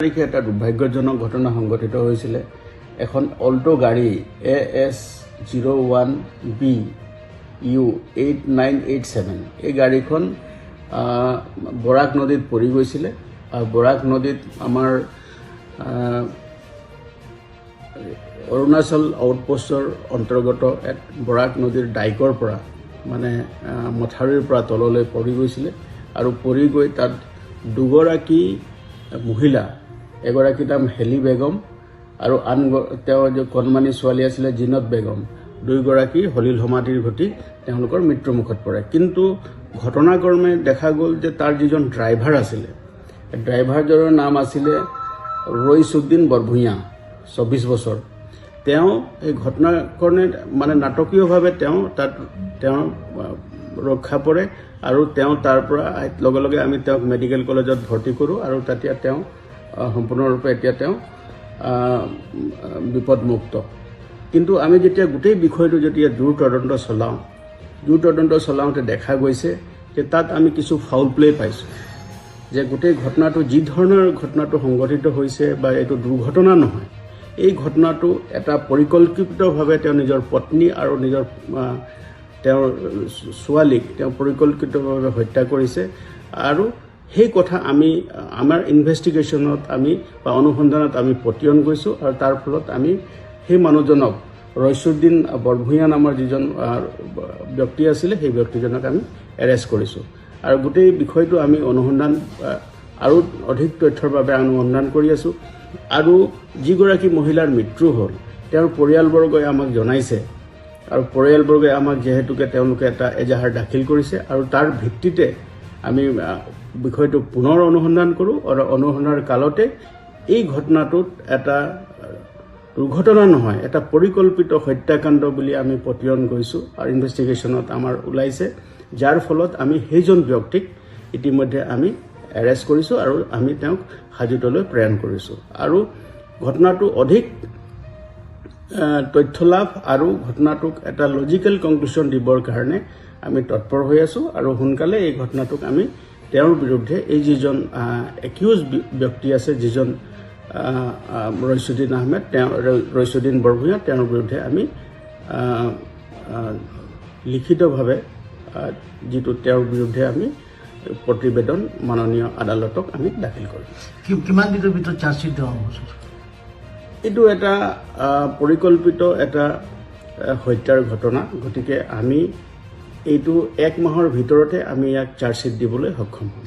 তাৰিখে এটা দুৰ্ভাগ্যজনক ঘটনা সংঘটিত হৈছিলে। এখন অল্ট' গাড়ী A S zero' one B U eight nine eight seven এই গাড়ীখন বৰাক নদীত পৰি গৈছিলে। আৰু বৰাক নদীত আমাৰ অৰুণাচল আউটপোষ্টৰ অন্তৰ্গত এক বৰাক নদীৰ ডাইকৰ পৰা মানে মথাউৰিৰ পৰা তললৈ পৰি গৈছিলে। আৰু পৰি গৈ তাত দুগৰাকী মহিলা এগৰাকী নাম হেলি বেগম আৰু আন তেওঁৰ যে কণমানি ছোৱালী আছিলে জিনত বেগম দুয়োগৰাকী হলিল সমাধিৰ ঘটি তেওঁলোকৰ মৃত্যুমুখত পৰে। কিন্তু ঘটনাক্ৰমে দেখা গ'ল যে তাৰ যিজন ড্ৰাইভাৰ আছিলে ড্ৰাইভাৰজনৰ নাম আছিলে ৰইচুদ্দিন বৰভূঞা চৌবিছ বছৰ। তেওঁ এই ঘটনাক্ৰমে মানে নাটকীয়ভাৱে তেওঁ তাত, তেওঁ ৰক্ষা পৰে আৰু তেওঁ তাৰ পৰা লগে লগে আমি তেওঁক মেডিকেল কলেজত ভৰ্তি কৰোঁ আৰু তেতিয়া তেওঁ সম্পূৰ্ণৰূপে এতিয়া তেওঁ বিপদমুক্ত। কিন্তু আমি যেতিয়া গোটেই বিষয়টো যেতিয়া দূৰ তদন্ত চলাওঁ দূৰ তদন্ত চলাওঁতে দেখা গৈছে যে তাত আমি কিছু ফাউল প্লে পাইছোঁ। যে গোটেই ঘটনাটো, যি ধৰণৰ ঘটনাটো সংঘটিত হৈছে বা এইটো দুৰ্ঘটনা নহয়, এই ঘটনাটো এটা পৰিকল্পিতভাৱে তেওঁ নিজৰ পত্নী আৰু নিজৰ তেওঁৰ ছোৱালীক তেওঁ পৰিকল্পিতভাৱে হত্যা কৰিছে। আৰু সেই কথা আমি, আমাৰ ইনভেষ্টিগেশ্যনত আমি বা অনুসন্ধানত আমি পতিয়ন গৈছোঁ আৰু তাৰ ফলত আমি সেই মানুহজনক ৰইচুদ্দিন বৰভূঞা নামৰ যিজন ব্যক্তি আছিলে, সেই ব্যক্তিজনক আমি এৰেষ্ট কৰিছোঁ। আৰু গোটেই বিষয়টো আমি অনুসন্ধান আৰু অধিক তথ্যৰ বাবে অনুসন্ধান কৰি আছোঁ। আৰু যিগৰাকী মহিলাৰ মৃত্যু হ'ল, তেওঁৰ পৰিয়ালবৰ্গই আমাক জনাইছে। আৰু পৰিয়ালবৰ্গই আমাক যিহেতুকে তেওঁলোকে এটা এজাহাৰ দাখিল কৰিছে আৰু তাৰ ভিত্তিতে আমি বিষয়টো পুনৰ অনুসন্ধান কৰোঁ। আৰু অনুসন্ধানৰ কালতে এই ঘটনাটোত এটা দুৰ্ঘটনা নহয়, এটা পৰিকল্পিত হত্যাকাণ্ড বুলি আমি পতিয়ন কৰিছোঁ আৰু ইনভেষ্টিগেশ্যনত আমাৰ ওলাইছে। যাৰ ফলত আমি সেইজন ব্যক্তিক ইতিমধ্যে আমি এৰেষ্ট কৰিছোঁ আৰু আমি তেওঁক হাজোতলৈ প্ৰেৰণ কৰিছোঁ। আৰু ঘটনাটো অধিক তথ্য লাভ আৰু ঘটনাটোক এটা লজিকেল কনক্লুশ্যন দিবৰ কাৰণে আমি তৎপৰ হৈ আছোঁ আৰু সোনকালে এই ঘটনাটোক আমি তেওঁৰ বিৰুদ্ধে এই যিজন একিউজ ব্যক্তি আছে যিজন ৰইচুদ্দিন আহমেদ তেওঁ ৰইচুদ্দিন বৰভূঞা তেওঁৰ বিৰুদ্ধে আমি লিখিতভাৱে যিটো তেওঁৰ বিৰুদ্ধে আমি প্ৰতিবেদন মাননীয় আদালতক আমি দাখিল কৰিম কিমান দিনৰ ভিতৰত চাৰ্জশ্বিট দিয়া হ'ব? এইটো এটা পৰিকল্পিত এটা হত্যাৰ ঘটনা গতিকে আমি এইটো এক মাহৰ ভিতৰতে আমি ইয়াক চাৰ্জশ্বিট দিবলৈ সক্ষম হ'ম।